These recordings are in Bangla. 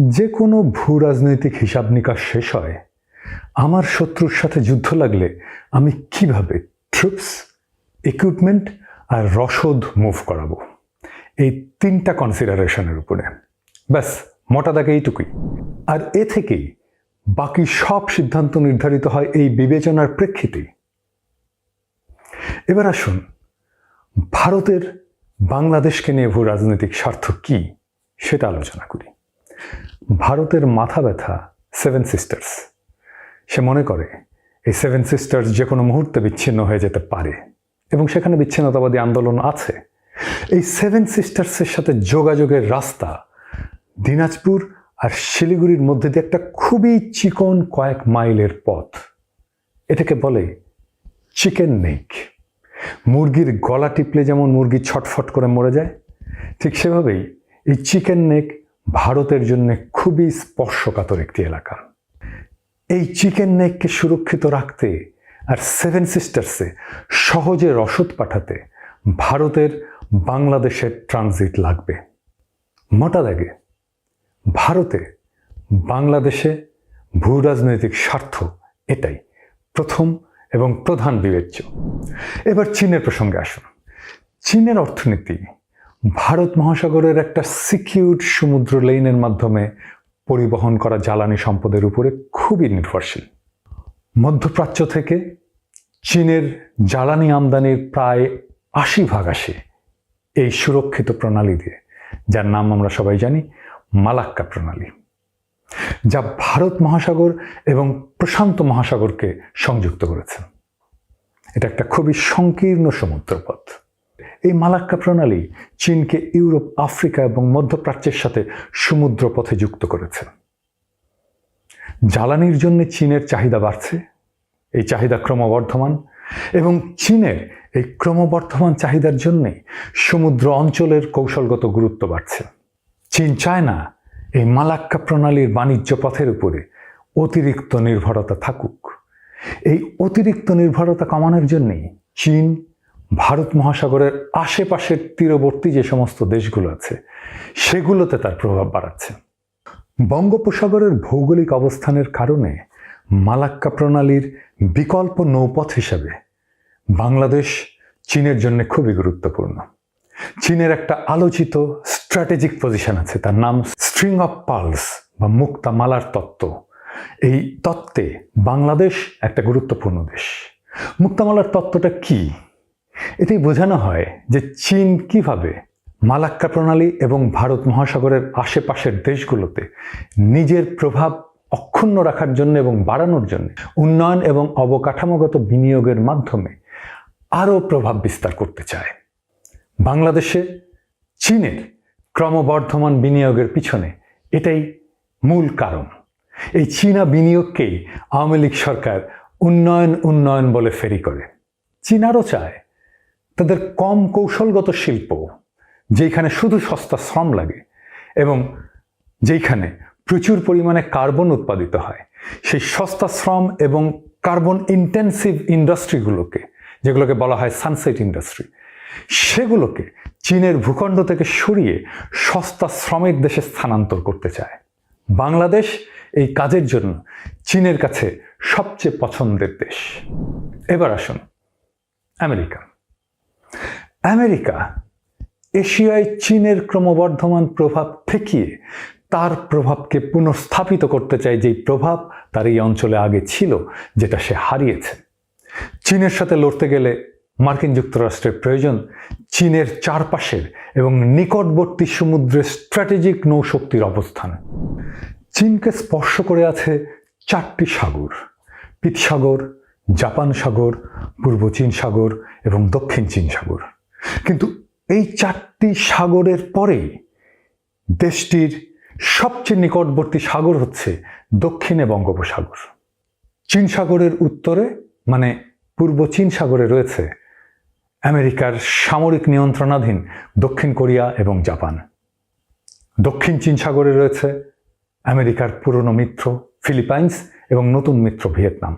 যে কোনো ভূ রাজনৈতিক হিসাব নিকাশ শেষ হয়। আমার শত্রুর সাথে যুদ্ধ লাগলে আমি কীভাবে ট্রুপস, ইকুইপমেন্ট আর রসদ মুভ করাবো? এই তিনটা কনসিডারেশনের উপরে। ব্যাস, মোটা দাগে এইটুকুই। আর এ থেকেই বাকি সব সিদ্ধান্ত নির্ধারিত হয় এই বিবেচনার প্রেক্ষিতে। এবার আসুন, ভারতের বাংলাদেশকে নিয়ে ভূ রাজনৈতিক স্বার্থ কি সেটা আলোচনা করি। ভারতের মাথা ব্যথা সেভেন সিস্টার্স সে মনে করে, এই সেভেন সিস্টার্স যে কোনো মুহূর্তে বিচ্ছিন্ন হয়ে যেতে পারে, এবং সেখানে বিচ্ছিন্নতাবাদী আন্দোলন আছে। এই সেভেন সিস্টার্সের সাথে যোগাযোগের রাস্তা দিনাজপুর আর শিলিগুড়ির মধ্যে দিয়ে একটা খুবই চিকন কয়েক মাইলের পথ। এটাকে বলে চিকেন নেক মুরগির গলা টিপলে যেমন মুরগি ছটফট করে মরে যায়, ঠিক সেভাবেই এই চিকেন নেক ভারতের জন্য খুবই স্পর্শকাতর একটি এলাকা। এই চিকেন নেককে সুরক্ষিত রাখতে আর সেভেন সিস্টার্সে সহজে রসদ পাঠাতে ভারতের বাংলাদেশের ট্রানজিট লাগবে। মোটা দাগে ভারতে বাংলাদেশে ভূ রাজনৈতিক স্বার্থ এটাই প্রথম এবং প্রধান বিবেচ্য। এবার চীনের প্রসঙ্গে আসুন। চীনের অর্থনীতি ভারত মহাসাগরের একটা সিকিউর সমুদ্র লেনের মাধ্যমে পরিবহন করা জ্বালানি সম্পদের উপরে খুবই নির্ভরশীল। মধ্যপ্রাচ্য থেকে চীনের জ্বালানি আমদানির প্রায় আশি ভাগ আসে এই সুরক্ষিত প্রণালী দিয়ে, যার নাম আমরা সবাই জানি মালাক্কা প্রণালী, যা ভারত মহাসাগর এবং প্রশান্ত মহাসাগরকে সংযুক্ত করেছে। এটা একটা খুবই সংকীর্ণ সমুদ্রপথ। এই মালাক্কা প্রণালী চীনকে ইউরোপ, আফ্রিকা এবং মধ্যপ্রাচ্যের সাথে সমুদ্রপথে যুক্ত করেছে। জ্বালানির জন্য চীনের চাহিদা বাড়ছে, এই চাহিদা ক্রমবর্ধমান, এবং চীনের এই ক্রমবর্ধমান চাহিদার জন্যে সমুদ্র অঞ্চলের কৌশলগত গুরুত্ব বাড়ছে। চীন চায় না এই মালাক্কা প্রণালীর বাণিজ্য পথের উপরে অতিরিক্ত নির্ভরতা থাকুক। এই অতিরিক্ত নির্ভরতা কমানোর জন্যেই চীন ভারত মহাসাগরের আশেপাশের তীরবর্তী যে সমস্ত দেশগুলো আছে, সেগুলোতে তার প্রভাব বাড়াচ্ছে। বঙ্গোপসাগরের ভৌগোলিক অবস্থানের কারণে মালাক্কা প্রণালীর বিকল্প নৌপথ হিসাবে বাংলাদেশ চীনের জন্য খুবই গুরুত্বপূর্ণ। চীনের একটা আলোচিত স্ট্র্যাটেজিক পজিশন আছে, তার নাম স্ট্রিং অফ পালস বা মুক্তা মালার তত্ত্ব। এই তত্ত্বে বাংলাদেশ একটা গুরুত্বপূর্ণ দেশ। মুক্তামালার তত্ত্বটা কি? এতেই বোঝানো হয় যে চীন কীভাবে মালাক্কা প্রণালী এবং ভারত মহাসাগরের আশেপাশের দেশগুলোতে নিজের প্রভাব অক্ষুণ্ণ রাখার জন্য এবং বাড়ানোর জন্য উন্নয়ন এবং অবকাঠামোগত বিনিয়োগের মাধ্যমে আরও প্রভাব বিস্তার করতে চায়। বাংলাদেশে চীনের ক্রমবর্ধমান বিনিয়োগের পিছনে এটাই মূল কারণ। এই চীনা বিনিয়োগকেই আওয়ামী লীগ সরকার উন্নয়ন উন্নয়ন বলে ফেরি করে। চীন আরও চায় তাদের কম কৌশলগত শিল্প যেখানে শুধু সস্তা শ্রম লাগে এবং যেইখানে প্রচুর পরিমাণে কার্বন উৎপাদিত হয়, সেই সস্তা শ্রম এবং কার্বন ইন্টেন্সিভ ইন্ডাস্ট্রিগুলোকে, যেগুলোকে বলা হয় সানসেট ইন্ডাস্ট্রি, সেগুলোকে চীনের ভূখণ্ড থেকে সরিয়ে সস্তা শ্রমের দেশে স্থানান্তর করতে চায়। বাংলাদেশ এই কাজের জন্য চীনের কাছে সবচেয়ে পছন্দের দেশ। এবার আসুন আমেরিকা। আমেরিকা, এশিয়ায় চীনের ক্রমবর্ধমান প্রভাব ঠেকিয়ে তার প্রভাবকে পুনঃস্থাপিত করতে চায় যেই প্রভাব তার এই অঞ্চলে আগে ছিল, যেটা সে হারিয়েছে। চীনের সাথে লড়তে গেলে মার্কিন যুক্তরাষ্ট্রের প্রয়োজন চীনের চারপাশের এবং নিকটবর্তী সমুদ্রের স্ট্র্যাটেজিক নৌশক্তির অবস্থান। চীনকে স্পর্শ করে আছে চারটি সাগর পিতসাগর জাপান সাগর, পূর্ব চীন সাগর এবং দক্ষিণ চীন সাগর। কিন্তু এই চারটি সাগরের পরে দেশটির সবচেয়ে নিকটবর্তী সাগর হচ্ছে দক্ষিণে বঙ্গোপসাগর। চীন সাগরের উত্তরে মানে পূর্ব চীন সাগরে রয়েছে আমেরিকার সামরিক নিয়ন্ত্রণাধীন দক্ষিণ কোরিয়া এবং জাপান। দক্ষিণ চীন সাগরে রয়েছে আমেরিকার পুরনো মিত্র ফিলিপাইন্স এবং নতুন মিত্র ভিয়েতনাম।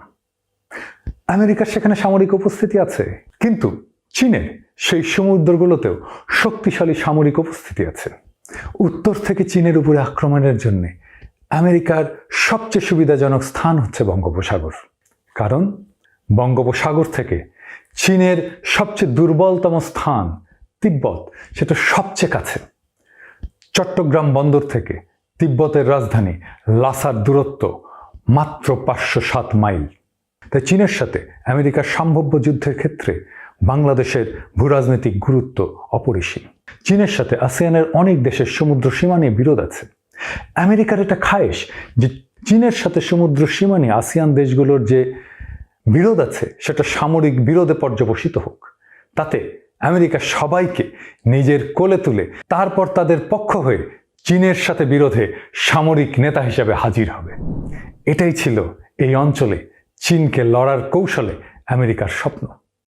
আমেরিকার সেখানে সামরিক উপস্থিতি আছে, কিন্তু চীনের সেই সমুদ্রগুলোতেও শক্তিশালী সামরিক উপস্থিতি আছে। উত্তর থেকে চীনের উপরে আক্রমণের জন্য আমেরিকার সবচেয়ে সুবিধাজনক স্থান হচ্ছে বঙ্গোপসাগর। কারণ বঙ্গোপসাগর থেকে চীনের সবচেয়ে দুর্বলতম স্থান তিব্বত, সেটা সবচেয়ে কাছে। চট্টগ্রাম বন্দর থেকে তিব্বতের রাজধানী লাসার দূরত্ব মাত্র পাঁচশো সাত মাইল। তাই চীনের সাথে আমেরিকার সম্ভাব্য যুদ্ধের ক্ষেত্রে বাংলাদেশের ভূরাজনৈতিক গুরুত্ব অপরিসীম। চীনের সাথে আসিয়ানের অনেক দেশের সমুদ্র সীমা নিয়ে বিরোধ আছে। আমেরিকার এটা খায়েশ যে চীনের সাথে সমুদ্র সীমা নিয়ে আসিয়ান দেশগুলোর যে বিরোধ আছে, সেটা সামরিক বিরোধে পর্যবসিত হোক। তাতে আমেরিকা সবাইকে নিজের কোলে তুলে তারপর তাদের পক্ষ হয়ে চীনের সাথে বিরোধে সামরিক নেতা হিসেবে হাজির হবে। এটাই ছিল এই অঞ্চলে চীনকে লড়ার কৌশলে আমেরিকার স্বপ্ন।